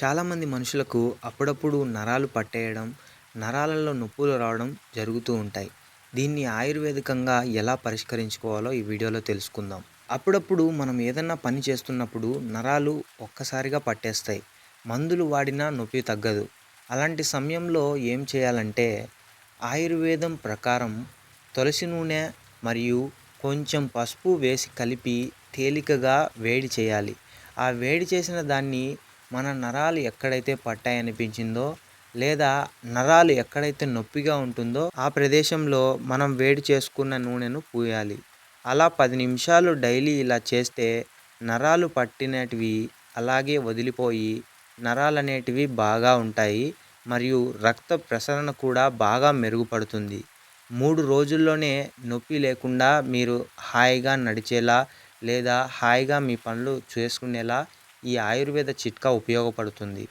చాలామంది మనుషులకు అప్పుడప్పుడు నరాలు పట్టేయడం నరాలలో నొప్పులు రావడం జరుగుతూ ఉంటాయి. దీన్ని ఆయుర్వేదికంగా ఎలా పరిష్కరించుకోవాలో ఈ వీడియోలో తెలుసుకుందాం. అప్పుడప్పుడు మనం ఏదన్నా పని చేస్తున్నప్పుడు నరాలు ఒక్కసారిగా పట్టేస్తాయి. మందులు వాడినా నొప్పి తగ్గదు. అలాంటి సమయంలో ఏం చేయాలంటే ఆయుర్వేదం ప్రకారం తులసి నూనె మరియు కొంచెం పసుపు వేసి కలిపి తేలికగా వేడి చేయాలి. ఆ వేడి చేసిన దాన్ని మన నరాలు ఎక్కడైతే పట్టాయనిపించిందో లేదా నరాలు ఎక్కడైతే నొప్పిగా ఉంటుందో ఆ ప్రదేశంలో మనం వేడి చేసుకున్న నూనెను పూయాలి. అలా పది నిమిషాలు డైలీ ఇలా చేస్తే నరాలు పట్టినటివి అలాగే వదిలిపోయి నరాలు అనేటివి బాగా ఉంటాయి మరియు రక్త ప్రసరణ కూడా బాగా మెరుగుపడుతుంది. మూడు రోజుల్లోనే నొప్పి లేకుండా మీరు హాయిగా నడిచేలా లేదా హాయిగా మీ పనులు చేసుకునేలా ఈ ఆయుర్వేద చిట్కా ఉపయోగపడుతుంది.